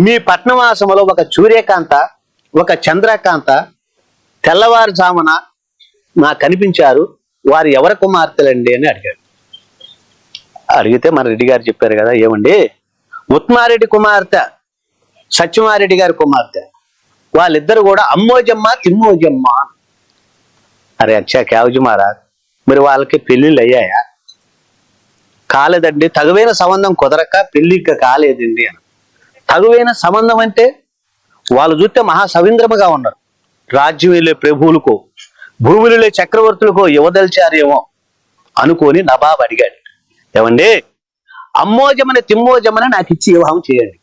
మీ పట్నవాసములో ఒక సూర్యకాంత ఒక చంద్రకాంత తెల్లవారుజామున నాకు కనిపించారు. వారు ఎవరి కుమార్తెలండి అని అడిగాడు. అడిగితే మన రెడ్డి గారు చెప్పారు కదా ఏమండి? ఉత్మారెడ్డి కుమార్తె సత్యమారెడ్డి గారి కుమార్తె. వాళ్ళిద్దరు కూడా అమ్మోజమ్మ తిమ్మోజమ్మ అరే అచ్చా క్యావజు మహారాజ్ మరి వాళ్ళకి పెళ్ళిళ్ళు అయ్యాయా? కాలేదండి తగువైన సంబంధం కుదరక పెళ్ళి ఇంకా కాలేదండి అని. తగువైన సంబంధం అంటే వాళ్ళు చూస్తే మహా సవీంద్రముగా ఉన్నారు. రాజ్యం వెళ్ళే భూములులే చక్రవర్తులకో చక్రవర్తులకు యువదల్చారేమో అనుకొని నబాబ్ అడిగాడు. ఏమండి? అమ్మోజమన తిమ్మోజమన నాకు ఇచ్చి వివాహం చేయండి.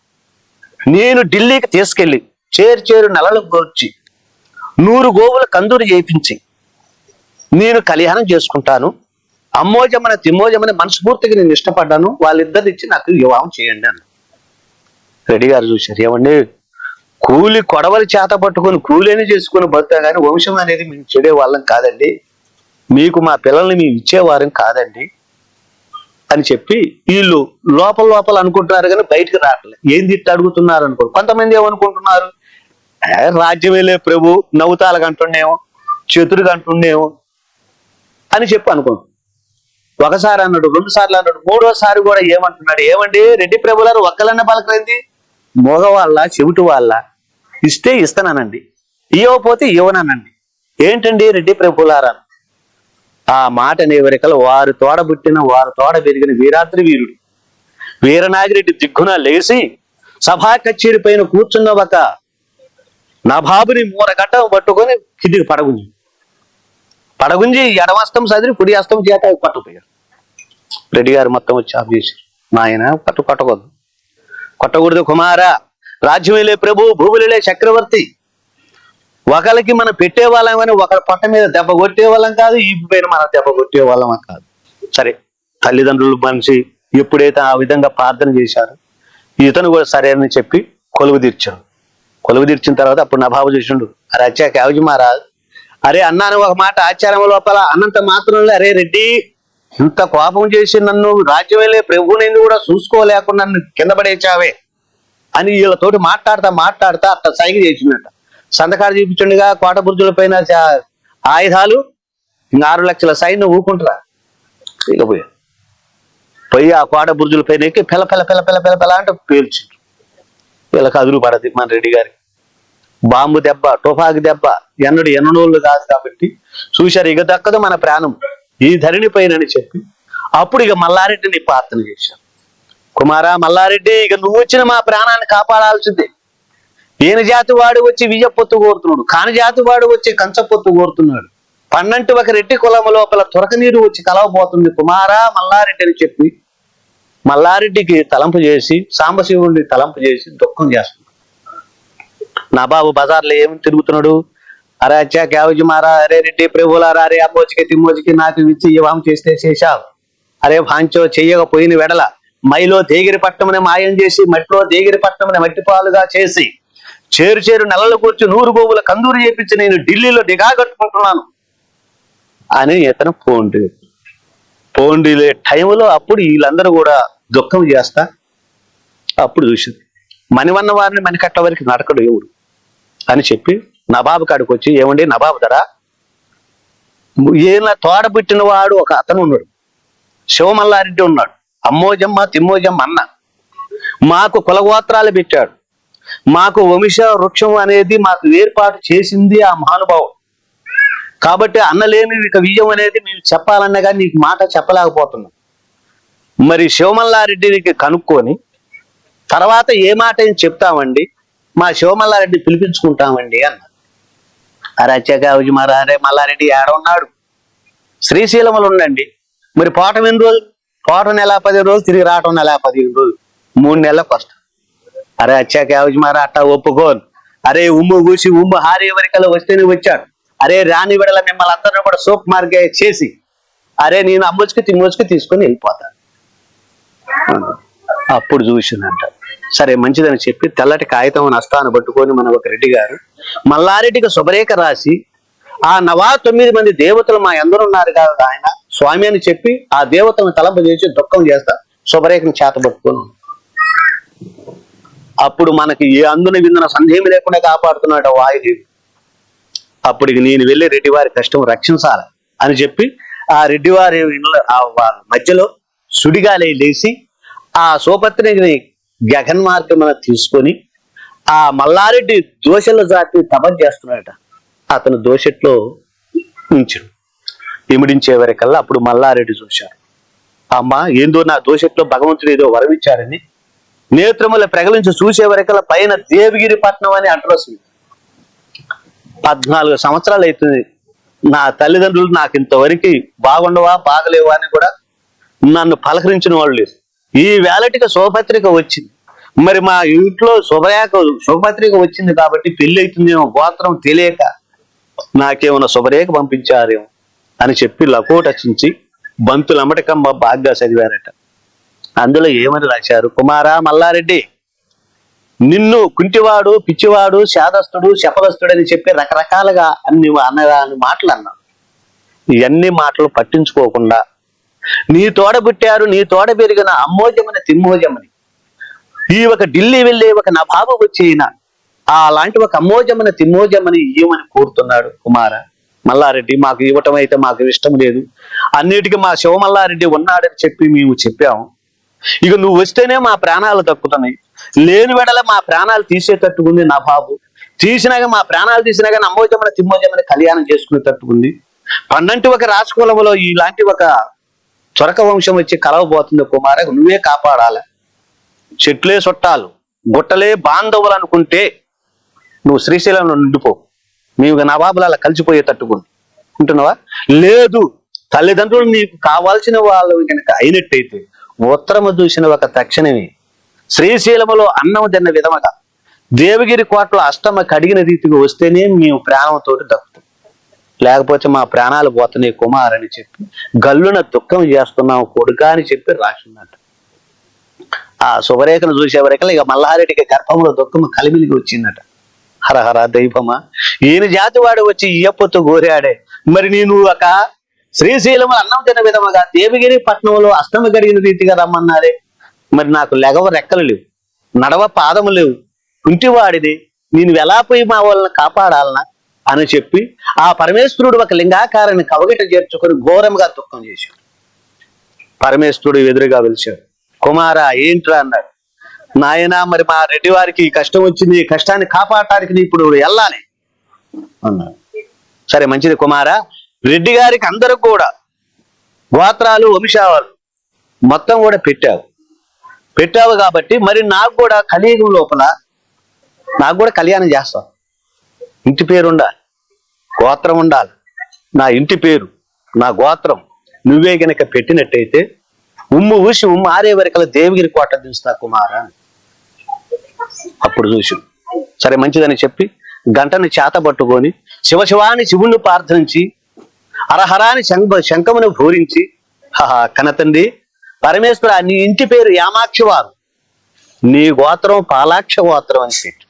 నేను ఢిల్లీకి తీసుకెళ్ళి చేరు చేరు నెలలు గోర్చి నూరు గోవుల కందూరు చేయించి నేను కళ్యాణం చేసుకుంటాను. అమ్మోజమన తిమ్మోజమని మనస్ఫూర్తిగా నేను ఇష్టపడ్డాను. వాళ్ళిద్దరిని ఇచ్చి నాకు వివాహం చేయండి అన్న రెడ్డి గారు చూశారు. ఏమండి? కూలి కొడవలి చేత పట్టుకొని కూలీని చేసుకుని బతుకా కానీ వంశం అనేది మేము చెడే వాళ్ళం కాదండి. మీకు మా పిల్లల్ని మేము ఇచ్చేవారం కాదండి అని చెప్పి వీళ్ళు లోపల లోపల అనుకుంటున్నారు కానీ బయటకు రావట్లేదు ఏం తిట్టి అడుగుతున్నారు అనుకో కొంతమంది ఏమనుకుంటున్నారు? "ఏ, రాజ్యం వెళ్ళే ప్రభు నవ్వుతాలకు అంటుండేమో చతురుగా అంటుండేమో అని చెప్పి అనుకుంటున్నాం ఒకసారి అన్నాడు రెండు సార్లు అన్నాడు మూడోసారి కూడా ఏమంటున్నాడు? ఏమండి? రెడ్డి ప్రభులారు ఒక్కలన్న పలకలేంది? మగవాళ్ళ చెవిటి వాళ్ళ ఇస్తే ఇస్తానండి ఇవ్వకపోతే ఇవ్వనానండి. ఏంటండి రెడ్డి ప్రభులారా? ఆ మాట నేవరికలు వారు తోడబుట్టిన వారు తోడ పెరిగిన వీరాద్రి వీరుడు. వీరనాగిరెడ్డి దిగ్గున లేచి సభా కచేరి పైన కూర్చున్న ఒక నభాబుని మూరగడ్డ పట్టుకొని కిందికి పడగుంజి. పడగుంజి ఎడమస్తం సదిరి పుడి అస్తం చేత పట్టుకుపోయారు. రెడ్డి గారు మొత్తం వచ్చి ఆఫ్ చేశారు. నాయన పట్టు పట్టకూడదు కొట్టకూడదు కుమార. రాజ్యమేలే ప్రభు భూములే చక్రవర్తి. ఒకరికి మనం పెట్టే వాళ్ళం అని ఒకరి పొట్ట మీద దెబ్బ కొట్టే వాళ్ళం కాదు ఈ పైన మనం దెబ్బ కొట్టే వాళ్ళం కాదు. సరే తల్లిదండ్రులు మనిషి ఎప్పుడైతే ఆ విధంగా ప్రార్థన చేశారు ఇతను కూడా సరే అని చెప్పి కొలువు తీర్చాడు. కొలువు తీర్చిన తర్వాత అప్పుడు నభాబు చూసిండు అరే అచ్చా యావజి మహారాజ్ అరే అన్నాను ఒక మాట ఆచారం లోపల అన్నంత మాత్రంలో అరే రెడ్డి ఇంత కోపం చేసి నన్ను రాజ్యమేలే ప్రభునేందు కూడా చూసుకోలేకుండా నన్ను కింద పడేచావే అని వీళ్ళతోటి మాట్లాడతా మాట్లాడతా అట్ట సైగ చేసిందట. సంతకాలు చూపించుండగా కోట బుర్జుల పైన ఆయుధాలు ఇంకా ఆరు లక్షల సైన్ ఊకుంటారా? ఇకపోయా పోయి ఆ కోట బుర్జుల పైన ఎక్కి పిల్ల పిల్ల పిల్ల పిల్ల పిల్ల పిల్ల అంటే పేల్చి వీళ్ళకి అదురు పడది మన రెడ్డి గారి బాంబు దెబ్బ తుపాకి దెబ్బ ఎన్నడు ఎన్నడోళ్ళు కాదు కాబట్టి చూశారు ఇక దక్కదు మన ప్రాణం. ఈ ధరణి పైన అని చెప్పి అప్పుడు ఇక మల్లారెడ్డిని ప్రార్థన చేశాను కుమారా మల్లారెడ్డి ఇక నువ్వు వచ్చిన మా ప్రాణాన్ని కాపాడాల్సిందే. ఈయన జాతి వాడు వచ్చి వియ్య పొత్తు కోరుతున్నాడు కాని జాతి వాడు వచ్చి కంచ పొత్తు కోరుతున్నాడు. పన్నంటి ఒక రెడ్డి కులం లోపల తురక నీరు వచ్చి కలవబోతుంది కుమారా మల్లారెడ్డి అని చెప్పి మల్లారెడ్డికి తలంపు చేసి సాంబశివుడిని తలంపు చేసి దుఃఖం చేస్తున్నాడు. నా బాబు బజార్లో ఏమి తిరుగుతున్నాడు? అరే అచ్చా క్యావజి మారా? అరే రెడ్డి ప్రభులారా అరే అమ్మోచికి తిమ్మోచికి నాకు ఇచ్చి వివాహం చేస్తే చేశావు. అరే భాంచో చెయ్యకపోయిన వెడల మైలో దేగిరి పట్టమని మాయం చేసి మట్టిలో దేగిరి పట్టమని మట్టి పాలుగా చేసి చేరు చేరు నెలలు కూర్చు నూరు గోవుల కందూరు చేపించి నేను ఢిల్లీలో డిగా కట్టుకుంటున్నాను. అని ఇతను పోండి. పోండిలే టైంలో అప్పుడు వీళ్ళందరూ కూడా దుఃఖం చేస్తా అప్పుడు చూసింది. మణివన్న వారిని మణికట్ల వరకు నడకడు ఎవడు? అని చెప్పి నబాబు కాడికి వచ్చి ఏమండి నబాబు ధర ఈయన తోడబుట్టిన వాడు ఒక అతను ఉన్నాడు. శివమల్లారెడ్డి ఉన్నాడు. అమ్మోజమ్మ తిమ్మోజమ్మ అన్న. మాకు కులగోత్రాలు పెట్టాడు. మాకు వంశ వృక్షం అనేది మాకు ఏర్పాటు చేసింది ఆ మహానుభావుడు. కాబట్టి అన్నలేని ఇక విజయం అనేది మేము చెప్పాలన్నా కానీ నీకు మాట చెప్పలేకపోతున్నాం. మరి శివమల్లారెడ్డికి కనుక్కొని తర్వాత ఏ మాట చెప్తామండి? మా శివమల్లారెడ్డి పిలిపించుకుంటామండి అన్న. అన్నారు అరచగావుజి మరి అరే మల్లారెడ్డి ఏడ ఉన్నాడు. శ్రీశైలంలో ఉండండి. మరి పోవటం ఎన్ని రోజులు? పోవటం నెల పదిహేను రోజులు తిరిగి రావటం నెల పదిహేను రోజులు. మూడు నెలల కష్టం. అరే వచ్చాక యావజి మారా అట్టా ఒప్పుకోను. అరే ఉమ్ము కూసి ఉమ్ము హారి వరికలో వస్తేనే వచ్చాడు. అరే రాని విడల మిమ్మల్ని అందరినీ కూడా సోప్ మార్గే చేసి అరే నేను అమ్మోచుకు తిమ్మొచ్చుకి తీసుకొని వెళ్ళిపోతాను అప్పుడు చూసిందంట సరే మంచిదని చెప్పి తెల్లటి కాగితం నష్టాన్ని పట్టుకొని మన ఒక రెడ్డి గారు మల్లారెడ్డికి శుభరేఖ రాసి ఆ నవా తొమ్మిది మంది దేవతలు మా ఎందరు ఉన్నారు కాదు ఆయన స్వామి అని చెప్పి ఆ దేవతలను తలంప చేసి దుఃఖం చేస్తా శుభరేఖను చేతపట్టుకుని అప్పుడు మనకి ఏ అందున విందున సందేహం లేకుండా కాపాడుతున్నాడు వాయుదేవి అప్పుడు నేను వెళ్ళి రెడ్డివారి కష్టం రక్షించాలి అని చెప్పి ఆ రెడ్డివారి మధ్యలో సుడిగాలి లేచి ఆ సోపత్రిని గగన్ మార్గమున తీసుకొని ఆ మల్లారెడ్డి దోషల జాతి తపం చేస్తున్నాడట. అతను దోషట్లో ఉంచాడు. ఇమిడించే వరకల్లా అప్పుడు మల్లారెడ్డి చూశారు అమ్మ ఏందో నా దోషట్లో భగవంతుడు ఏదో వరమిచ్చారని. నేత్రముల ప్రగలించి చూసే వరకల్లా పైన దేవగిరి పట్నం అని అంటారు పద్నాలుగు సంవత్సరాలు అవుతుంది. నా తల్లిదండ్రులు నాకు ఇంతవరకు బాగుండవా బాగలేవా అని కూడా నన్ను పలకరించిన వాళ్ళు లేదు ఈ వేలటికి శుభపత్రిక వచ్చింది. మరి మా ఇంట్లో శుభరేఖ శుభపత్రిక వచ్చింది కాబట్టి పెళ్ళి అవుతుందేమో గోత్రం తెలియక నాకేమైనా శుభరేఖ పంపించారేమో అని చెప్పి లకోటచించి బంతులు అమ్మటకమ్మ బాగా చదివారట. అందులో ఏమని రాశారు? కుమారా మల్లారెడ్డి నిన్ను కుంటివాడు పిచ్చివాడు శాదస్తుడు శపదస్తుడు అని చెప్పి రకరకాలుగా అన్ని అన్న మాటలు అన్నా ఇవన్నీ మాటలు పట్టించుకోకుండా నీ తోడ పుట్టారు నీ తోడ పెరిగిన అమ్మోజమని తిమ్మోజమని. ఈ ఒక ఢిల్లీ వెళ్ళే ఒక నభావ వచ్చిన అలాంటి ఒక అమ్మోజమని తిమ్మోజమని ఇయ్యమని కోరుతున్నాడు కుమార. మల్లారెడ్డి మాకు ఇవ్వటం అయితే మాకు ఇష్టం లేదు. అన్నిటికీ మా శివమల్లారెడ్డి ఉన్నాడని చెప్పి మేము చెప్పాము ఇక నువ్వు వస్తేనే మా ప్రాణాలు తక్కుతున్నాయి లేని వెడల మా ప్రాణాలు తీసేటట్టుకుంది నా బాబు తీసినాక మా ప్రాణాలు తీసినాక నమ్మోజమని తిమ్మోజమని కళ్యాణం చేసుకునేటట్టుకుంది పన్నంటి ఒక రాజకులంలో ఇలాంటి ఒక చొరక వంశం వచ్చి కలవబోతుంది కుమార నువ్వే కాపాడాలి. చెట్లే చుట్టాలు గుట్టలే బాంధవులు అనుకుంటే నువ్వు శ్రీశైలంలో నిండిపో. నీవు ఇక నవాబులు అలా కలిసిపోయేటట్టుకుంది ఉంటున్నావా? లేదు తల్లిదండ్రులు నీకు కావాల్సిన వాళ్ళు కనుక అయినట్టయితే ఉత్తరము చూసిన ఒక తక్షణమే శ్రీశైలములో అన్నం తిన్న విధముగా దేవగిరి కోటలో అష్టమ కడిగిన రీతిగా వస్తేనే మేము ప్రాణంతో దక్కు లేకపోతే మా ప్రాణాలు పోతున్నాయి కుమార్ అని చెప్పి గల్లున దుఃఖం చేస్తున్నాం కొడుక అని చెప్పి రాసిందట. ఆ శుభరేఖను చూసేవరకల్లా ఇక మల్లారెడ్డికి గర్భంలో దుఃఖం కలిమిలిగి వచ్చిందట. హరహర దైవమా ఈయన జాతి వాడు వచ్చి ఇయ్యప్పతో గోరాడే. మరి నేను ఒక శ్రీశైలం అన్నం తిన విధముగా దేవగిరి పట్నంలో అష్టమ గడిగిన రీతిగా రమ్మన్నారే. మరి నాకు లెగవ రెక్కలు లేవు నడవ పాదము లేవు. ఇంటివాడిది నేను ఎలా పోయి మా వాళ్ళని కాపాడాలనా? అని చెప్పి ఆ పరమేశ్వరుడు ఒక లింగాకారాన్ని కవగట చేర్చుకొని ఘోరంగా దుఃఖం చేశాడు. పరమేశ్వరుడు ఎదురుగా పిలిచాడు కుమారా ఏంట్రా అన్నాడు. నాయనా మరి మా రెడ్డి వారికి కష్టం వచ్చింది ఈ కష్టాన్ని కాపాడటానికి నీ ఇప్పుడు వెళ్ళాలి అన్నాడు. సరే మంచిది కుమారా. రెడ్డి గారికి అందరూ కూడా గోత్రాలు వంశావాలు మొత్తం కూడా పెట్టావు. పెట్టావు కాబట్టి మరి నాకు కూడా కలియుగం లోపల నాకు కూడా కళ్యాణం చేస్తావు. ఇంటి పేరు ఉండాలి. గోత్రం ఉండాలి. నా ఇంటి పేరు నా గోత్రం నువ్వే గనక పెట్టినట్టయితే ఉమ్ము ఊసి ఉమ్ము ఆరే వరకల దేవగిరి కోట దించుతా కుమార అప్పుడు చూసి సరే మంచిదని చెప్పి గంటని చేత పట్టుకొని శివశివాని శివుణ్ణి ప్రార్థించి హరహరాని శంఖ శంఖమును భూరించి హహా కనతండి పరమేశ్వర నీ ఇంటి పేరు యామాక్షి వారు నీ గోత్రం పాలాక్ష గోత్రం అని పెట్టి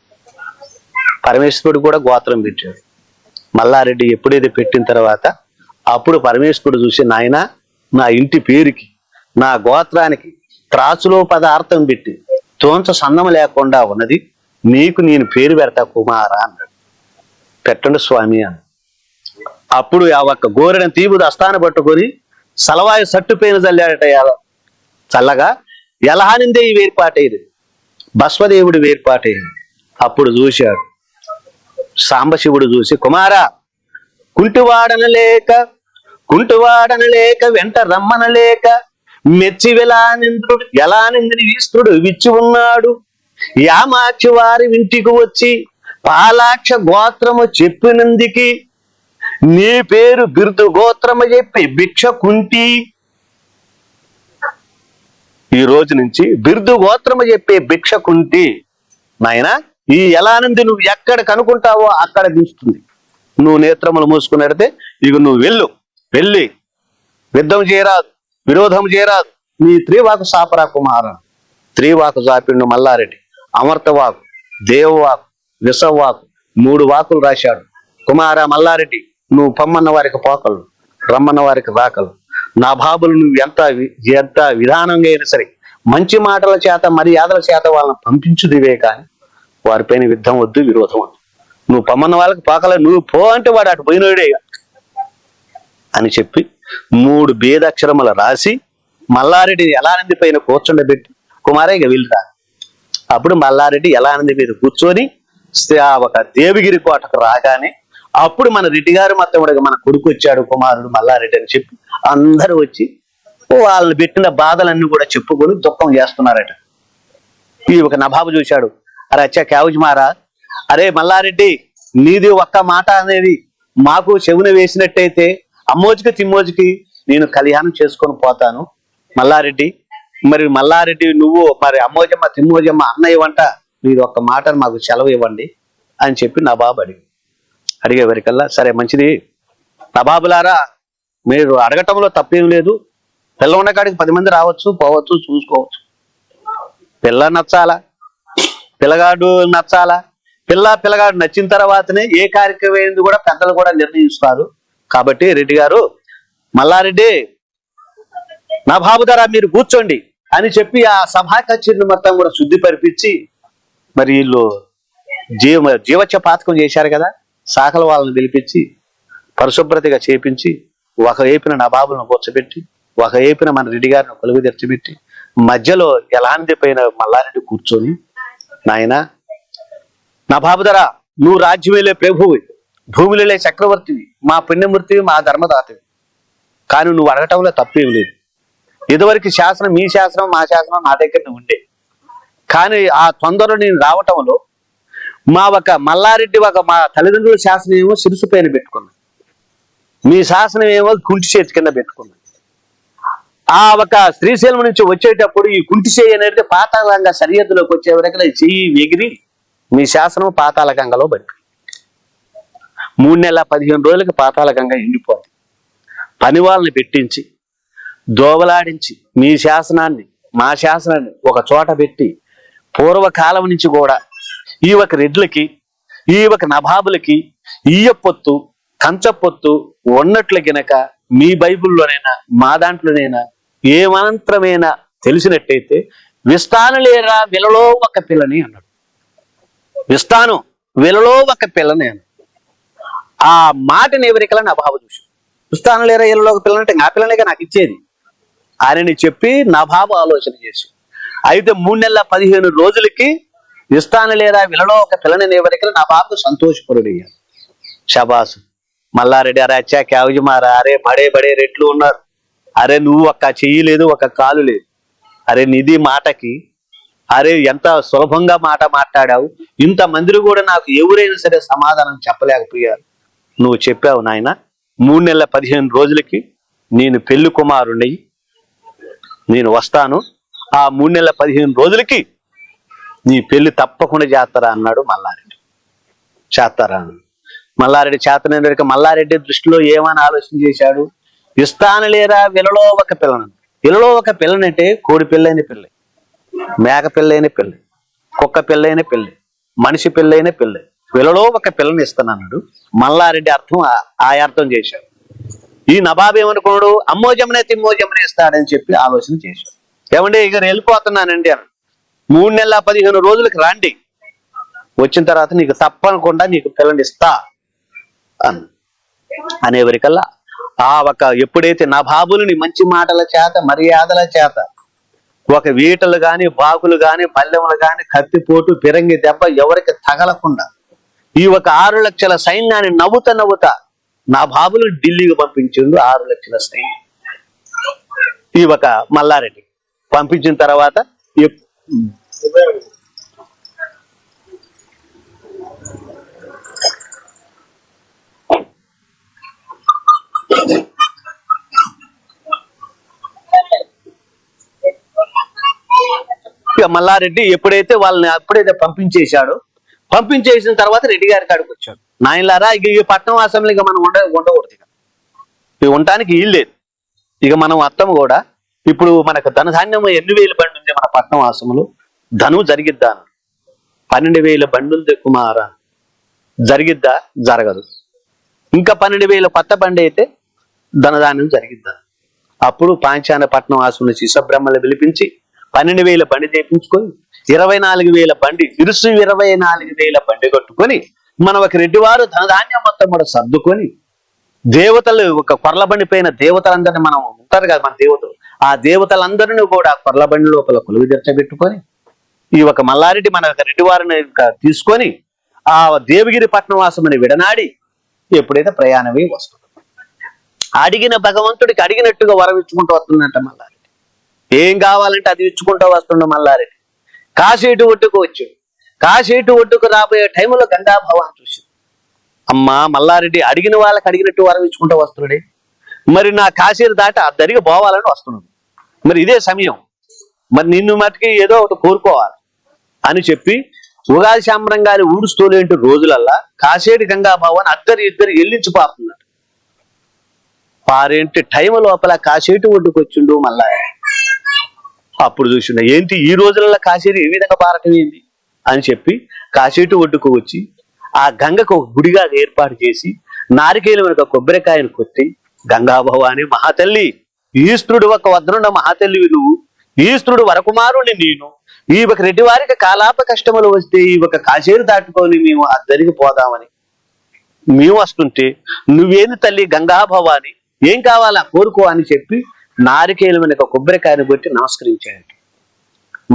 పరమేశ్వరుడు కూడా గోత్రం పెట్టాడు. మల్లారెడ్డి ఎప్పుడైతే పెట్టిన తర్వాత అప్పుడు పరమేశ్వరుడు చూసి నాయన నా ఇంటి పేరుకి నా గోత్రానికి త్రాసులో పదార్థం పెట్టి తోంచ సన్నం లేకుండా ఉన్నది నీకు నేను పేరు పెడతా కుమార అన్నాడు. పెట్టండి స్వామి అని అప్పుడు ఆ ఒక్క గోరెన తీపుడు అస్థాన పట్టుకొని సలవాయి సట్టుపైన చల్లాడట చల్లగా ఎలహానిందే ఈ వేర్పాటైంది భస్వదేవుడు వేర్పాటైంది అప్పుడు చూశాడు సాంబశివుడు చూసి కుమారా కుంటివాడనలేక కుంటివాడనలేక వెంట రమ్మనలేక మెచ్చి విలానింద్రుడు ఎలా నింద్రి ఈశ్వరుడు విచ్చి ఉన్నాడు. యామాక్షి వారి ఇంటికి వచ్చి పాలాక్ష గోత్రము చెప్పినందుకి నీ పేరు బిరుదు గోత్రము చెప్పి భిక్ష కుంటి. ఈ రోజు నుంచి బిరుదు గోత్రము చెప్పే భిక్ష కుంటి. నాయనా ఈ ఎలానంది నువ్వు ఎక్కడ కనుకుంటావో అక్కడ దించుతుంది నువ్వు నేత్రములు మూసుకున్నడితే ఇక నువ్వు వెళ్ళు. వెళ్ళి యుద్ధం చేయరాదు విరోధం చేయరాదు. నీ త్రివాకు సాపరా కుమార. త్రివాకు సాపిండు మల్లారెడ్డి. అమర్తవాకు దేవవాకు విషవాకు మూడు వాకులు రాశాడు. కుమార మల్లారెడ్డి నువ్వు పొమ్మన్న వారికి పోకలు రమ్మన్న వారికి రాకలు. నా బాబులు నువ్వు ఎంత ఎంత విధానంగా అయినా సరే మంచి మాటల చేత మర్యాదల చేత వాళ్ళని పంపించుదివే కానీ వారిపైన యుద్ధం వద్దు విరోధం వద్దు. నువ్వు పమ్మన్న వాళ్ళకి పాకల నువ్వు పో అంటే వాడు అటు పోయినోడే అని చెప్పి మూడు భేదక్షరములు రాసి మల్లారెడ్డి ఎలానంది పైన కూర్చుండబెట్టి కుమారయ్య వెళ్ళిరా అప్పుడు మల్లారెడ్డి ఎలానంది మీద కూర్చొని ఆ ఒక దేవగిరి కోటకు రాగానే అప్పుడు మన రెడ్డి గారు మొత్తం మన కొడుకు వచ్చాడు కుమారుడు మల్లారెడ్డి అని చెప్పి అందరూ వచ్చి వాళ్ళని పెట్టిన బాధలన్నీ కూడా చెప్పుకొని దుఃఖం చేస్తున్నారట. ఈ ఒక నబాబు చూశాడు అరే అచ్చా క్యావుజ్ మారా? అరే మల్లారెడ్డి నీది ఒక్క మాట అనేది మాకు చెవున వేసినట్టయితే అమ్మోజుకి తిమ్మోజుకి నేను కళ్యాణం చేసుకొని పోతాను. మల్లారెడ్డి మరి మల్లారెడ్డి నువ్వు మరి అమ్మోజమ్మ తిమ్మోజమ్మ అన్నయ్య వంట మీరు ఒక్క మాట మాకు సెలవు ఇవ్వండి అని చెప్పి నవాబు అడిగి అడిగేవరికల్లా సరే మంచిది. నబాబులారా మీరు అడగటంలో తప్పేం లేదు. పిల్ల ఉన్న కాడికి పది మంది రావచ్చు పోవచ్చు చూసుకోవచ్చు. పిల్ల నచ్చాలా? పిల్లగాడు నచ్చాలా? పిల్ల పిల్లగాడు నచ్చిన తర్వాతనే ఏ కార్యక్రమం అయింది కూడా పెద్దలు కూడా నిర్ణయిస్తారు. కాబట్టి రెడ్డి గారు మల్లారెడ్డి నా బాబు ధర మీరు కూర్చోండి అని చెప్పి ఆ సభా కచేరీని మొత్తం కూడా శుద్ధి పరిపించి మరి వీళ్ళు జీవ జీవచ్చ పాతకం చేశారు కదా శాఖల వాళ్ళని పిలిపించి పరిశుభ్రతగా చేపించి ఒక వేపిన నబాబులను కూర్చోబెట్టి ఒక వేపిన మన రెడ్డి గారిని కొలుగు తెరచిపెట్టి మధ్యలో ఎలాంటి పైన మల్లారెడ్డి కూర్చొని నాయన నా బాబుదరా నువ్వు రాజ్యమేలే ప్రభువి భూమిలోలే చక్రవర్తివి మా పుణ్యమూర్తివి మా ధర్మదాతవి. కానీ నువ్వు అడగటంలో తప్పేం లేదు. ఇదివరకు శాసనం మీ శాసనం మా శాసనం నా దగ్గర ఉండే. కానీ ఆ తొందరలో నేను రావటంలో మా ఒక మల్లారెడ్డి ఒక మా తల్లిదండ్రుల శాసనం ఏమో సిరుసు పైన పెట్టుకున్నాను మీ శాసనం ఏమో కుంటి చేతి కింద పెట్టుకున్నాం. ఆ ఒక శ్రీశైలం నుంచి వచ్చేటప్పుడు ఈ కుంటిసేయి అనేది పాతాళంగా సరిహద్దులోకి వచ్చే వరకు చెయ్యి ఎగిరి మీ శాసనం పాతాళ గంగలో పడి మూడు నెలల పదిహేను రోజులకి పాతాళ గంగ ఎండిపోతుంది పని వాళ్ళని పెట్టించి దోవలాడించి మీ శాసనాన్ని మా శాసనాన్ని ఒక చోట పెట్టి పూర్వకాలం నుంచి కూడా ఈ ఒక రెడ్లకి ఈ ఒక నభాబులకి ఈయ పొత్తు కంచ పొత్తు ఉన్నట్లు గినక మీ బైబిల్లోనైనా మా దాంట్లోనైనా ఏ తెలిసినట్టయితే తెలిసినట్టయితే విస్తానలేరా విలలో ఒక పిల్లని అన్నాడు. విస్తాను విలలో ఒక పిల్లని అన్నాడు. ఆ మాటని ఎవరికలా నా బాబు చూసి విస్తాన లేరా ఇళ్ళలో ఒక పిల్లంటే నా పిల్లనేగా నాకు ఇచ్చేది. ఆయనని చెప్పి నా బాబు ఆలోచన చేసి అయితే మూడు నెలల పదిహేను రోజులకి ఇస్తాను లేరా విలలో ఒక పిల్లని ఎవరికైనా నా బాబు సంతోషపరుడు షబాసు మల్లారెడ్డి అరే అచ్చా క్యావుజి మారా అరే బడే బడే రెట్లు ఉన్నారు. అరే నువ్వు ఒక్క చెయ్యి లేదు ఒక కాలు లేదు. అరే నిధి మాటకి అరే ఎంత సులభంగా మాట మాట్లాడావు. ఇంత మందిని కూడా నాకు ఎవరైనా సరే సమాధానం చెప్పలేకపోయారు. నువ్వు చెప్పావు నాయన మూడు నెలల పదిహేను రోజులకి నేను పెళ్ళి కుమారుణ్ణి. నేను వస్తాను. ఆ మూడు నెలల పదిహేను రోజులకి నీ పెళ్ళి తప్పకుండా చేస్తారా అన్నాడు మల్లారెడ్డి. చేస్తారా? అన్నాడు. మల్లారెడ్డి చేతనే మల్లారెడ్డి దృష్టిలో ఏమని ఆలోచన చేశాడు? ఇస్తాను లేరా? విలలో ఒక పిల్లను. ఇలలో ఒక పిల్లనంటే కోడి పిల్లైన పిల్ల. మేక పిల్లైన పిల్ల. కుక్క పిల్లైన పిల్ల. మనిషి పిల్లైన పిల్ల. విలలో ఒక పిల్లని ఇస్తానన్నాడు మల్లారెడ్డి అర్థం ఆ- అర్థం చేశాడు. ఈ నవాబ్ ఏమనుకున్నాడు? అమ్మోజమనే తిమ్మోజమనే ఇస్తాడని చెప్పి ఆలోచన చేశాడు. ఏమంటే ఇక వెళ్ళిపోతున్నానండి అని మూడు నెలల పదిహేను రోజులకి రండి. వచ్చిన తర్వాత నీకు తప్పనకుండా నీకు పిల్లని ఇస్తా అని అనేవరికల్లా ఆ ఒక ఎప్పుడైతే నవాబులని మంచి మాటల చేత మర్యాదల చేత ఒక వీటలు గాని బాకులు గాని పల్లెములు గాని కత్తిపోటు పిరంగి దెబ్బ ఎవరికి తగలకుండా ఈ ఒక ఆరు లక్షల సైన్యాన్ని నవ్వుత నవ్వుత నా బాబులు ఢిల్లీకి పంపించిండు ఆరు లక్షల సైన్యం. ఈ ఒక మల్లారెడ్డి పంపించిన తర్వాత మల్లారెడ్డి ఎప్పుడైతే వాళ్ళని అప్పుడైతే పంపించేశాడో పంపించేసిన తర్వాత రెడ్డి గారి కాడికి వచ్చాడు. నాయనలారా ఇక ఈ పట్నం అసెంబ్లీ ఇక మనం ఉండ ఉండకూడదు ఇక. ఇక ఉండటానికి వీలు లేదు. ఇక మనం అత్తం కూడా ఇప్పుడు మనకు ధనధాన్యం ఎన్ని వేలు బండి ఉంది మన పట్నం ఆశ్రమంలో? ధను జరిగిద్దా? పన్నెండు వేల బండుంది కుమార కుమారా? జరిగిద్దా? జరగదు. ఇంకా పన్నెండు వేల కొత్త బండి అయితే ధనధాన్యం జరిగిద్దా? అప్పుడు పాంచాన పట్నం ఆశ్రమం శిశబ్రహ్మలు పిలిపించి పన్నెండు వేల బండి తెప్పించుకొని ఇరవై నాలుగు వేల బండి ఇరుసు ఇరవై నాలుగు వేల బండి కట్టుకొని మన ఒక రెడ్డివారు ధనధాన్యం మొత్తం కూడా సర్దుకొని దేవతలు ఒక కొర్ల బండి పైన దేవతలందరినీ మనం ఉంటారు కదా మన దేవతలు ఆ దేవతలందరినీ కూడా కొర్లబండి లోపల కొలువు తెచ్చబెట్టుకొని ఈ ఒక మల్లారెడ్డి మన ఒక రెడ్డి వారిని తీసుకొని ఆ దేవగిరి పట్నవాసమని విడనాడి ఎప్పుడైతే ప్రయాణమై వస్తుంది. అడిగిన భగవంతుడికి అడిగినట్టుగా వరం ఇచ్చుకుంటూ వస్తుందంట ఏం కావాలంటే అది ఇచ్చుకుంటూ వస్తుండు మల్లారెడ్డి. కాశీటు ఒడ్డుకు వచ్చాడు. కాశీటు ఒడ్డుకు రాబోయే టైంలో గంగా భవాన్ చూసి అమ్మా మల్లారెడ్డి అడిగిన వాళ్ళకి అడిగినట్టు వరం ఇచ్చుకుంటూ వస్తున్నాడే మరి నా కాశీలు దాటి ఆ దరిగి పోవాలని వస్తున్నాడు. మరి ఇదే సమయం. మరి నిన్ను మటుకి ఏదో ఒకటి కోరుకోవాలి అని చెప్పి ఉగాది శాంబరంగారి ఊడుస్తూలేంటి రోజులల్లా కాశేడి గంగా భవన్ అద్దరు ఇద్దరు ఎల్లించి పారుతున్నాడు. పారేంటి టైం లోపల కాశేటి ఒడ్డుకు వచ్చిండు మళ్ళా అప్పుడు చూసిన ఏంటి ఈ రోజులలో కాశీరు ఏ విధంగా పారటం ఏంటి అని చెప్పి కాశీటు ఒడ్డుకు వచ్చి ఆ గంగకు ఒక గుడిగా ఏర్పాటు చేసి నారికేలు వెనుక కొబ్బరికాయను కొట్టి గంగాభవాని మహాతల్లి ఈశ్వరుడు ఒక వద్రున్న మహాతల్లి నువ్వు. ఈశ్వరుడు వరకుమారుని నేను. ఈ ఒక రెడ్డి వారికి కాలాప కష్టములు వస్తే ఈ ఒక కాశీరు దాటుకొని మేము అద్దరికి పోదామని. మేము వస్తుంటే నువ్వేంది తల్లి గంగాభవాని ఏం కావాలా? కోరుకో అని చెప్పి నారికేలు ఒక కొబ్బరికాయను కొట్టి నమస్కరించాడు.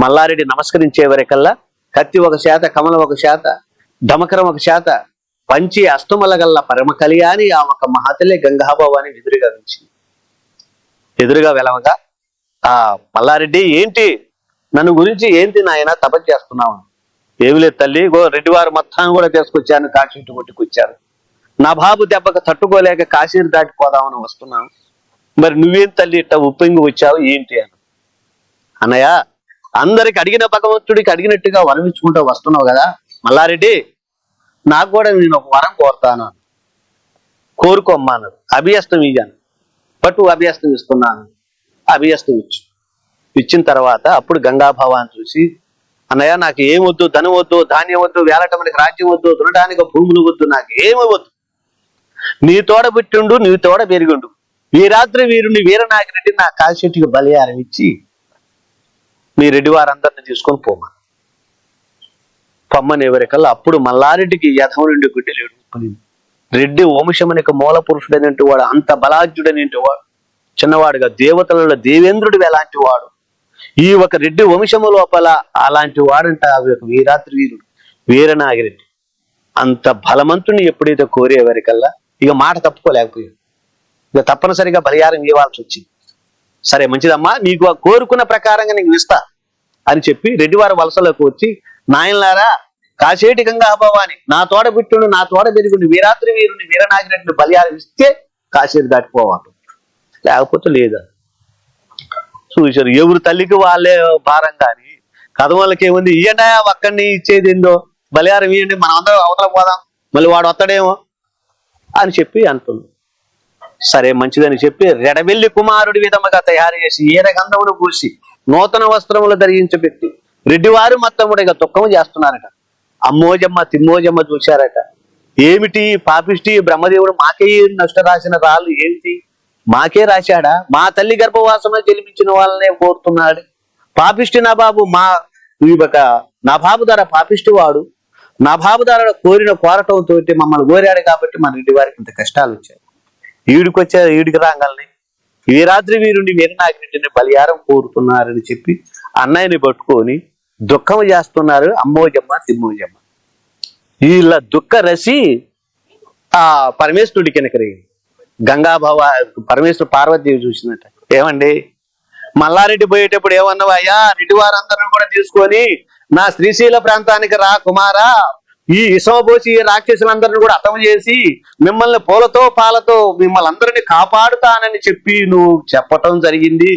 మల్లారెడ్డి నమస్కరించే వరకల్లా కత్తి ఒక శాత కమలం ఒక శాత ధమకరం ఒక శాత పంచి అస్తమలగల్ల పరమ కళ్యాణి ఆ ఒక మహాతల్లి అని ఎదురుగా ఉంచింది ఎదురుగా వెలవగా ఆ మల్లారెడ్డి ఏంటి? నన్ను గురించి ఏంటి నాయన తపస్సు చేస్తున్నావు? ఏమి లేదు తల్లి గో రెడ్డివారు మొత్తాన్ని కూడా తీసుకొచ్చాను కాశీ ఇటు కొట్టుకొచ్చాను నా బాబు దెబ్బకు తట్టుకోలేక కాశీని దాటిపోదామని వస్తున్నాను. మరి నువ్వేం తల్లి ఇట్ట ఉప్పొంగి వచ్చావు? ఏంటి అని. అన్నయ్య అందరికి అడిగిన భగవంతుడికి అడిగినట్టుగా వరం ఇచ్చుకుంటూ వస్తున్నావు కదా? మల్లారెడ్డి నాకు కూడా నేను ఒక వరం కోరుతాను కోరుకోమ్మా అన్నాడు అభియస్తం ఇయ్యాను. పట్టు అభియస్తం ఇస్తున్నాను. అభియస్తం ఇచ్చు. ఇచ్చిన తర్వాత అప్పుడు గంగాభావాన్ని చూసి అన్నయ్య నాకు ఏం వద్దు? ధనం వద్దు? ధాన్యం వద్దు? వేలటమనికి రాజ్యం వద్దు? దునడానికి భూములు వద్దు? నాకు ఏమి వద్దు. నీ తోడ పుట్టిండు నీ తోడ పెరిగిండు. ఈ రాత్రి వీరుని వీరనాగిరెడ్డి నా కాశెట్టికి బలియారం ఇచ్చి మీ రెడ్డి వారందరిని తీసుకొని పోమా పమ్మని ఎవరికల్లా అప్పుడు మల్లారెడ్డికి యథం నుండి గుడ్డెలు ఎడుపుకునింది రెడ్డి వంశమునికి మూల పురుషుడైనటువంటి వాడు అంత బలాజ్యుడైనటువంటి వాడు చిన్నవాడుగా దేవతలలో దేవేంద్రుడు ఎలాంటి వాడు. ఈ ఒక రెడ్డి వంశము లోపల అలాంటి వాడంట వీరాత్రి వీరుడు వీరనాగిరెడ్డి. అంత బలమంతుని ఎప్పుడైతే కోరేవారికల్లా ఇక మాట తప్పుకోలేకపోయాడు. ఇక తప్పనిసరిగా బలిహారం ఇవ్వాల్సి వచ్చింది. సరే మంచిదమ్మా. నీకు కోరుకున్న ప్రకారంగా నీకు ఇస్తా అని చెప్పి రెడ్డివారి వలసలోకి వచ్చి నాయనలారా కాసేటి గంగా అభవాని నా తోడ పుట్టుండు నా తోడ పెరుగుండు వీరాత్రి వీరుని వీరనాగిరెడ్డిని బలిహారం ఇస్తే కాశేటి దాటిపోవాలి లేకపోతే లేదా? చూశారు ఎవరు తల్లికి వాళ్ళే భారం కానీ కథ వాళ్ళకి ఏముంది? ఇయ్యండి ఒక్కడిని ఇచ్చేది ఏందో? బలిహారం ఇవ్వండి మనం అందరం అవతల పోదాం. మళ్ళీ వాడు వస్తాడేమో అని చెప్పి అంటుంది. సరే మంచిదని చెప్పి రెడవెల్లి కుమారుడి విధముగా తయారు చేసి ఈర గంధమును పూసి నూతన వస్త్రములు ధరించబెట్టి రెడ్డివారు మొత్తముడిగా దుఃఖము చేస్తున్నారట. అమ్మోజమ్మ తిమ్మోజమ్మ చూశారట. ఏమిటి పాపిష్టి బ్రహ్మదేవుడు మాకే నష్ట రాసిన రాళ్ళు ఏంటి మాకే రాశాడా? మా తల్లి గర్భవాసంలో జన్మించిన వాళ్ళనే కోరుతున్నాడు. పాపిష్టి నా బాబు మా ఈ ఒక నా బాబు ధర పాపిష్టి వాడు. నా బాబు ధర కోరిన కోరటంతో మమ్మల్ని కోరాడు కాబట్టి మన రెడ్డి వారికి ఇంత కష్టాలు వచ్చాయి. ఈడికి వచ్చే ఈడికి రాగాలని. ఈ రాత్రి వీరుండి వీరనాగిరెడ్డిని బలియారం కోరుతున్నారని చెప్పి అన్నయ్యని పట్టుకొని దుఃఖం చేస్తున్నారు అమ్మోజమ్మ తిమ్మోజమ్మ. వీళ్ళ దుఃఖ రసి ఆ పరమేశ్వరుడి కినకరిగింది గంగాభవ పరమేశ్వరు పార్వతీదేవి చూసినట్ట. ఏమండి? మల్లారెడ్డి పోయేటప్పుడు ఏమన్నావు? అయ్యా రెడ్డి వారందరూ కూడా తీసుకొని నా శ్రీశైల ప్రాంతానికి రా కుమారా. ఈ ఇసవబోసి ఈ రాక్షసులందరిని కూడా అర్థం చేసి మిమ్మల్ని పూలతో పాలతో మిమ్మల్ని అందరిని కాపాడుతానని చెప్పి నువ్వు చెప్పటం జరిగింది.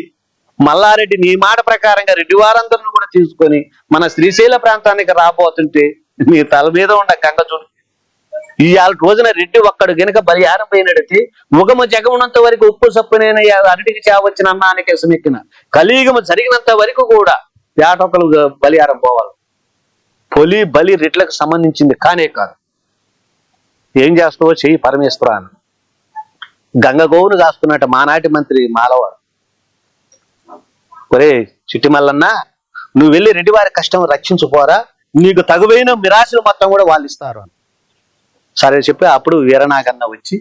మల్లారెడ్డి నీ మాట ప్రకారంగా రెడ్డి వారందరిని కూడా తీసుకొని మన శ్రీశైల ప్రాంతానికి రాబోతుంటే నీ తల మీద ఉన్న గంగ చూడు. ఇవాళ రోజున రెడ్డి ఒక్కడు గనుక బలిహారం పోయినడితే ముఖము జగమునంత వరకు ఉప్పు సప్పునైన అరటికి చావచ్చిన అన్నానికి ఎసమెక్కిన. కలియుగము జరిగినంత వరకు కూడా ఏటొకలు బలిహారం పోవాలి. పొలి బలి రెట్లకు సంబంధించింది కానే కాదు. ఏం చేస్తావో చెయ్యి పరమేశ్వర అని. గంగగోవును కాస్తున్నట్టు మానాటి మంత్రి మాలవాడు ఒరే చిట్టిమల్లన్న నువ్వు వెళ్ళి రెడ్డివారి కష్టం రక్షించుకోరా నీకు తగువైన మిరాశలు మొత్తం కూడా వాళ్ళు ఇస్తారు అని. సరే చెప్పి అప్పుడు వీరనాగన్న వచ్చి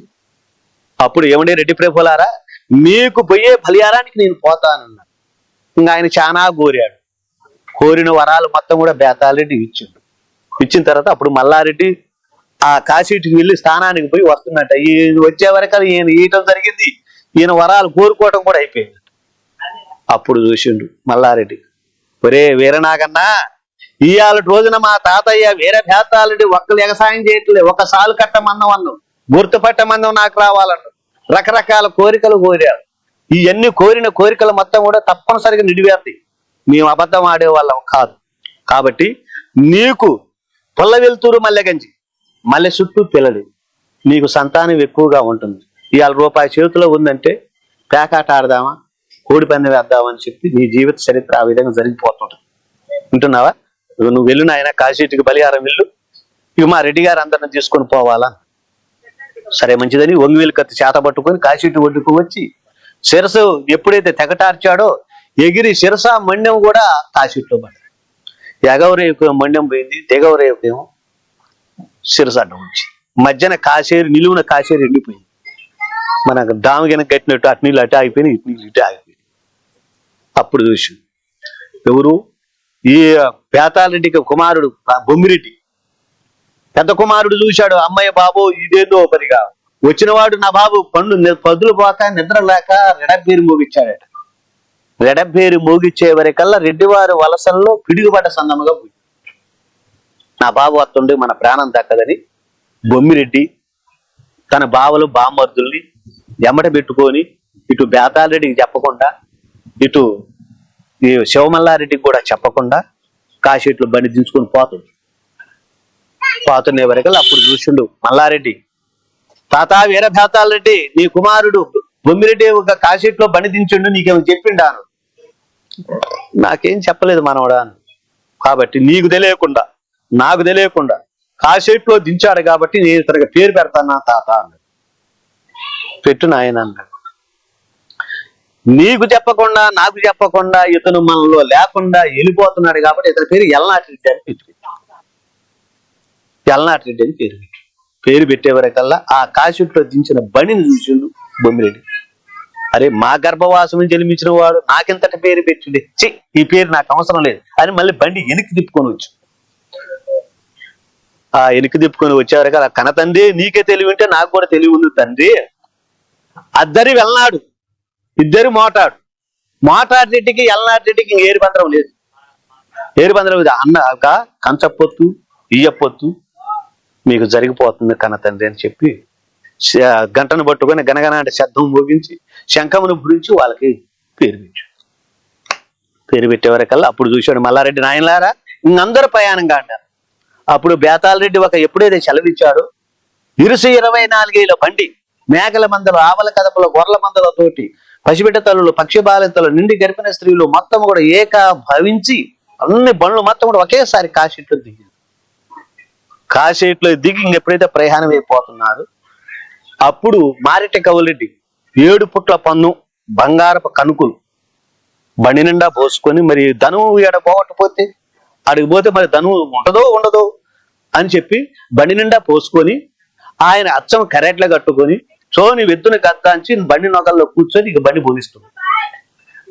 అప్పుడు ఏమండి రెడ్డి ప్రభులారా మీకు పోయే బలియారానికి నేను పోతానన్నా ఇంకా ఆయన చాలా కోరాడు కోరిన వరాలు మొత్తం కూడా బేతారెడ్డి ఇచ్చిండు. ఇచ్చిన తర్వాత అప్పుడు మల్లారెడ్డి ఆ కాశీటికి వెళ్ళి స్థానానికి పోయి వస్తున్నట్ట. ఈయన వచ్చే వరకు ఈయన ఈయటం జరిగింది. ఈయన వరాలు కోరుకోవటం కూడా అయిపోయింది. అప్పుడు చూసిండు మల్లారెడ్డి ఒరే వీరనాగన్నా ఇవాళ రోజున మా తాతయ్య వేరే భేతాలుడి ఒక్కరు ఎగసాయం చేయట్లేదు ఒక సాలు కట్టమన్నం అన్ను గుర్తుపట్టమన్నం నాకు రావాలన్ను రకరకాల కోరికలు కోరారు. ఇవన్నీ కోరిన కోరికలు మొత్తం కూడా తప్పనిసరిగా నిడివేస్తాయి మేము అబద్ధం ఆడే వాళ్ళం కాదు. కాబట్టి నీకు పుల్ల వెలుతురు మల్లెగంజి మల్లె చుట్టూ పిల్లలు. నీకు సంతానం ఎక్కువగా ఉంటుంది. ఇవాళ రూపాయి చేతిలో ఉందంటే పేకాట ఆడదామా? కోడి వేద్దామని చెప్పి నీ జీవిత చరిత్ర ఆ విధంగా జరిగిపోతుంటుంది. వింటున్నావా? నువ్వు వెళ్ళు నాయన కాశీటికి బలిహారం వెళ్ళు. ఇక మా రెడ్డి గారు అందరిని తీసుకొని పోవాలా? సరే మంచిదని ఒంగివేలు కత్తి చేత పట్టుకొని కాశీటి ఒడ్డుకు వచ్చి శిరసు ఎప్పుడైతే తెగటార్చాడో ఎగిరి శిరస మండ్యం కూడా కాశీట్లో పడ్డాడు. ఎగవరేపు మండ్యం పోయింది దిగవరేపేమో శిరస అడ్డం వచ్చి మధ్యన కాశేరు నిలువున కాశేరు ఎండిపోయింది. మనకు డామగిన కట్టినట్టు అటు నీళ్ళు అటు ఆగిపోయినాయి ఇటు నీళ్ళు ఇటు ఆగిపోయింది అప్పుడు చూసి ఎవరు? ఈ పేతారెడ్డికి కుమారుడు బొమ్మిరెడ్డి. పెద్ద కుమారుడు చూశాడు అమ్మాయి బాబు ఇదేదో ఒకరిగా. వచ్చినవాడు నా బాబు పండు పదులు పోక నిద్ర లేక రెడబ్బేరు మోగిచ్చాడట. రెడబ్బేరు మోగిచ్చే వరకల్లా రెడ్డివారు వలసల్లో పిడుగుబడ్డ సందముగా పోయి. నా బాబు వస్తుండే మన ప్రాణం దక్కదని బొమ్మిరెడ్డి తన బావలు బామ్మర్దుల్ని ఎమ్మట పెట్టుకొని ఇటు బేతాలరెడ్డికి చెప్పకుండా ఇటు ఈ శివమల్లారెడ్డికి కూడా చెప్పకుండా కాశీట్లు బండి దించుకొని పోతుంది పోతుండే వరకు అప్పుడు చూసిండు మల్లారెడ్డి తాత వీరభేతాలరెడ్డి నీ కుమారుడు బొమ్మిరెడ్డి ఒక కాశీట్లో బండి దించుండు నీకేమో చెప్పిండాను. నాకేం చెప్పలేదు మనవడా కాబట్టి నీకు తెలియకుండా నాకు తెలియకుండా కాసేపులో దించాడు కాబట్టి నేను ఇతనికి పేరు పెడతాను నా తాత అన్నాడు. పెట్టు నాయన అన్నాడు. నీకు చెప్పకుండా నాకు చెప్పకుండా ఇతను మనలో లేకుండా వెళ్ళిపోతున్నాడు కాబట్టి ఇతని పేరు ఎల్నాటి రెడ్డి అని పెట్టు. ఎల్నాటి రెడ్డి అని పేరు పెట్టు. పేరు పెట్టేవరకల్లా ఆ కాశీట్లో దించిన బండిని చూసిండు బొమ్మిరెడ్డి. అరే మా గర్భవాసం జన్మించిన వాడు నాకెంతటి పేరు పెట్టిండే? చి ఈ పేరు నాకు అవసరం లేదు. అని మళ్ళీ బండి వెనక్కి తిప్పుకొని వచ్చు. ఆ వెనక్కి తిప్పుకొని వచ్చేవరకు కదా కన తండ్రి నీకే తెలివి ఉంటే నాకు కూడా తెలివి ఉంది తండ్రి. అద్దరి వెళ్ళనాడు. ఇద్దరు మోటాడు మోటారెడ్డికి వెళ్ళనాటికి ఏరు బంధం లేదు. ఏరు బంధం లేదు. అన్న కంచప్పొత్తు ఇయ్యప్పొత్తు మీకు జరిగిపోతుంది కన తండ్రి అని చెప్పి గంటను పట్టుకొని గనగన అంటే శబ్దం మోగించి శంఖమును గురించి వాళ్ళకి పేరు పెట్టు. పేరు పెట్టేవరకల్లా అప్పుడు చూశాడు మల్లారెడ్డి నాయనలారా ఇంకందరూ ప్రయాణంగా అంటారు అప్పుడు బేతాలరెడ్డి ఒక ఎప్పుడైతే సెలవిచ్చాడో ఇరుసు ఇరవై నాలుగేళ్ళ బండి మేకల మందలు ఆవల కదపల గొర్రెల మందలతోటి పసిబిడ్డ తల్లులు పక్షి బాలింతలు నిండి గర్భిణ స్త్రీలు మొత్తం కూడా ఏక భవించి అన్ని బండ్లు మొత్తం కూడా ఒకేసారి కాశీట్లో దిగింది కాశీట్లో దిగి ఇంకెప్పుడైతే ప్రయాణం అయిపోతున్నారు అప్పుడు మారిట కవులెడ్డి ఏడు పుట్ల పన్ను బంగారపు కనుకులు బండి నిండా పోసుకొని మరి ధనువు ఎడ పోగొట్టపోతే అడిగి పోతే మరి ధనువు ఉండదో ఉండదో అని చెప్పి బండి నిండా పోసుకొని ఆయన అచ్చం కరెట్ల కట్టుకొని చోని వెద్దుని కత్తాంచి బండి నొగల్లో కూర్చొని ఇక బండి పోనిస్తుంది.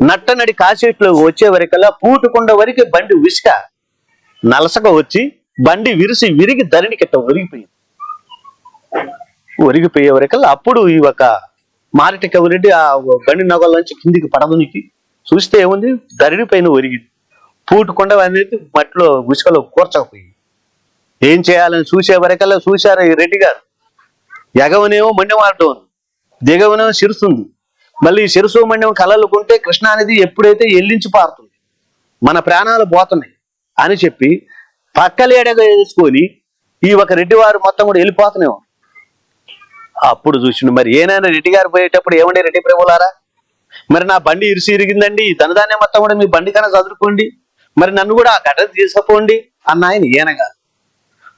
నట్టనడి కాశీట్లో వచ్చే వరకల్లా పూటుకుండ వరకు బండి విసుక నలసక వచ్చి బండి విరిసి విరిగి ధరణి కిట్ట ఒరిగిపోయింది. ఒరిగిపోయే వరకల్లా అప్పుడు ఈ ఒక మారిటి కవిరెడ్డి ఆ బండి నగల నుంచి కిందికి పడమునికి చూస్తే ఏముంది? ధరణి పైన ఒరిగింది. పూటుకుండ అనేది మట్టిలో గుసుకలో కూర్చకపోయి ఏం చేయాలని చూసే వరకల్లా చూశారు ఈ రెడ్డి గారు. ఎగవనేమో మండ్యం ఆడటం దిగవనేమో శిరుస్తుంది మళ్ళీ ఈ శిరసు మండెం కలలుకుంటే కృష్ణ అనేది ఎప్పుడైతే ఎల్లించి పారుతుంది మన ప్రాణాలు పోతున్నాయి అని చెప్పి పక్కలేడగా వేసుకొని ఈ ఒక రెడ్డి వారు మొత్తం కూడా వెళ్ళిపోతున్నాయి అప్పుడు చూసిండు. మరి ఏనైనా రెడ్డి గారు పోయేటప్పుడు ఏమండి రెడ్డి ప్రభులారా? మరి నా బండి ఇరుసి ఇరిగిందండి. ధనధాన్యం మొత్తం కూడా మీ బండి కన్నా చదువుకోండి మరి నన్ను కూడా ఆ గడ్డ తీసుకుపోండి అన్న ఆయన ఈయనగా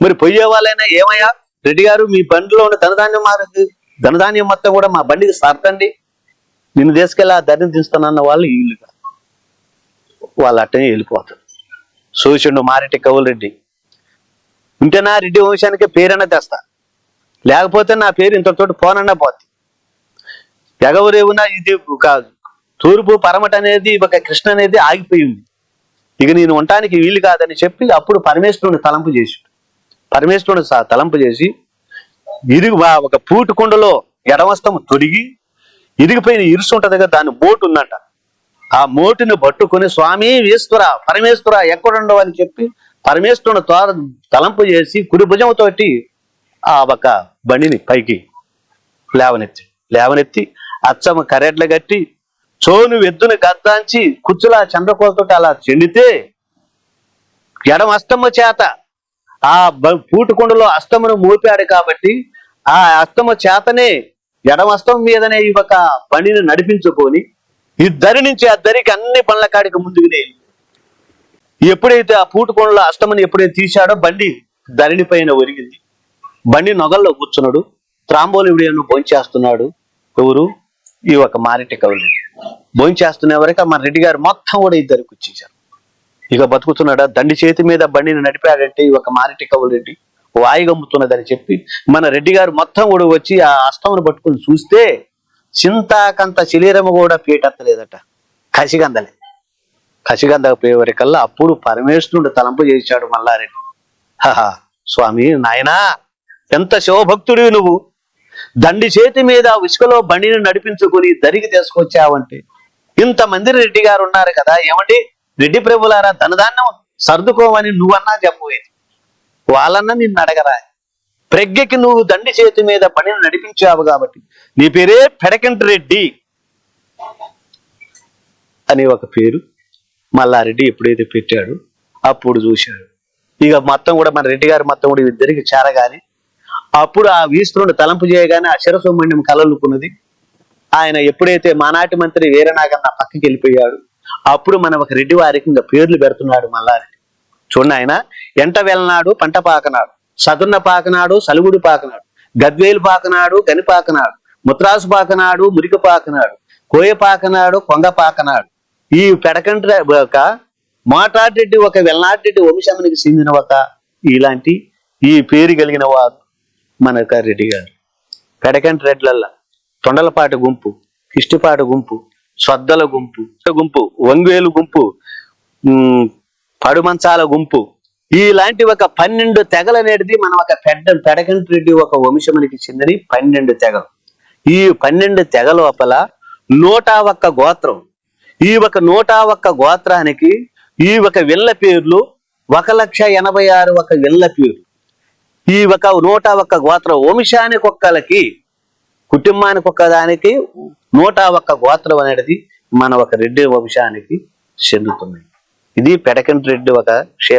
మరి పోయే వాళ్ళైనా ఏమయ్యా? రెడ్డి గారు మీ బండిలో ఉన్న ధనధాన్యం మారదు. ధనధాన్యం మొత్తం కూడా మా బండికి సార్తండి. నిన్ను తీసుకెళ్ళి ఆ ధరని తీస్తానన్న వాళ్ళు వీళ్ళుగా వాళ్ళు అట్టనే వెళ్ళిపోతారు. సూచండు మారెట్టి కవులరెడ్డి ఉంటే నా రెడ్డి వంశానికి పేరన్నా తెస్తా. లేకపోతే నా పేరు ఇంతటితోటి పోనన్నా పోద్ది. ఎగవరేవునా ఇది ఒక తూర్పు పరమట అనేది ఒక కృష్ణ అనేది ఆగిపోయింది ఇక నేను ఉండటానికి వీలు కాదని చెప్పి అప్పుడు పరమేశ్వరుని తలంపు చేసి పరమేశ్వరుని స- తలంపు చేసి ఇరుగు ఒక పూటు కుండలో ఎడవస్తం తొడిగి ఇరిగిపోయిన ఇరుసు ఉంటది కదా దాని మోటు ఉందంట. ఆ మోటుని పట్టుకుని స్వామి ఈశ్వర పరమేశ్వర ఎక్కడుండవు అని చెప్పి పరమేశ్వరుని తలంపు చేసి కుడి భుజంతోటి ఆ ఒక బండిని పైకి లేవనెత్తి లేవనెత్తి అచ్చమ్మ కరెట్లు కట్టి చోను ఎద్దును గద్దాంచి కుచ్చులా చంద్రకోలతో అలా చెండితే ఎడమ అస్తమ చేత ఆ పూటకొండలో పూటుకొండలో అస్తమును మోపాడు కాబట్టి ఆ అస్తమ చేతనే ఎడమ అస్తం మీదనే ఈ ఒక బండిని నడిపించుకొని ఇద్దరి నుంచి ఆ దరికి అన్ని పనుల కాడికి ముందుకునే ఎప్పుడైతే ఆ పూటుకొండలో అష్టమని ఎప్పుడైతే తీశాడో బండి ధరణి పైన ఒరిగింది. బండి నొగల్లో కూర్చున్నాడు. త్రాంబోలు విడియను భోంచేస్తున్నాడు. ఎవరు? ఈ ఒక మారెట్టి కవులు. భోంచేస్తున్న వరకు మన రెడ్డి గారు మొత్తం కూడా ఇద్దరు కూర్చేశారు ఇక బతుకుతున్నాడా? దండి చేతి మీద బండిని నడిపాడంటే ఈ ఒక మారెట్టి కవులు రెడ్డి వాయుగమ్ముతున్నదని చెప్పి మన రెడ్డి గారు మొత్తం కూడా వచ్చి ఆ అస్తమును పట్టుకుని చూస్తే చింతాకంత శరీరము కూడా పీటెత్తలేదట. కసిగందలే. కసిగంద పోయేవరకల్లా అప్పుడు పరమేశ్వరుడు తలంపు చేశాడు మల్లారెడ్డి. హహా స్వామి నాయనా! ఎంత శివభక్తుడివి నువ్వు. దండి చేతి మీద ఉసుకలో బండిని నడిపించుకుని దరికి తీసుకొచ్చావంటే. ఇంతమంది రెడ్డి గారు ఉన్నారు కదా ఏమండి? రెడ్డి ప్రభులారా ధనదాన్నం సర్దుకోమని నువ్వన్నా చెప్పబోయేది. వాళ్ళన్నా నిన్ను అడగరా. ప్రజ్ఞకి నువ్వు దండి చేతి మీద బండిని నడిపించావు కాబట్టి. నీ పేరే పెడకంటి రెడ్డి అని ఒక పేరు మల్లారెడ్డి ఎప్పుడైతే పెట్టాడు అప్పుడు చూశాడు. ఇక మొత్తం కూడా మన రెడ్డి గారు మొత్తం కూడా ఇద్దరికి చేరగానే అప్పుడు ఆ వీస్తుని తలంపు చేయగానే ఆ శిరసుమణ్యం కలలుకున్నది. ఆయన ఎప్పుడైతే మానాటి మంత్రి వీరనాగన్న పక్కకి వెళ్ళిపోయాడు అప్పుడు మనం ఒక రెడ్డి వారికి ఇంకా పేర్లు పెడుతున్నాడు మల్లారెడ్డి. చూడండి ఆయన ఎంట వెళ్ళనాడు పంట పాకనాడు సదున్న పాకనాడు సలుగుడు పాకనాడు గద్వేలు పాకనాడు గని పాకనాడు ముత్రాసు పాకనాడు మురికి పాకనాడు కోయ పాకనాడు కొంగ పాకనాడు. ఈ పెడకంట్ర ఒక మాటారెడ్డి ఒక వెల్నాటిరెడ్డి వంశమునికి చెందిన ఒక ఇలాంటి ఈ పేరు కలిగిన వారు. మన యొక్క రెడ్డి గారు. పెడకంటి రెడ్లల్లా తొండలపాటి గుంపు కిష్టిపాటి గుంపు స్వద్దల గుంపు గుంపు వంగేలు గుంపు పడుమంచాల గుంపు. ఇలాంటి ఒక పన్నెండు తెగలనేటిది అనేది మనం ఒక పెద్ద పెడకంటి రెడ్డి ఒక వంశమునికి చెందిన పన్నెండు తెగలు. ఈ పన్నెండు తెగ లోపల నూట ఒక్క గోత్రం. ఈ ఒక నూట ఒక్క గోత్రానికి ఈ ఒక విల్ల పేర్లు ఒక లక్ష ఎనభై ఆరు ఒక విల్ల పేర్లు. ఈ ఒక నూట ఒక్క గోత్ర వంశానికి ఒక్కలకి కుటుంబానికి ఒక్క దానికి నూట ఒక్క గోత్రం అనేది మన ఒక రెడ్డి వంశానికి చెందుతుంది. ఇది పెడకంటి రెడ్డి ఒక క్షేమ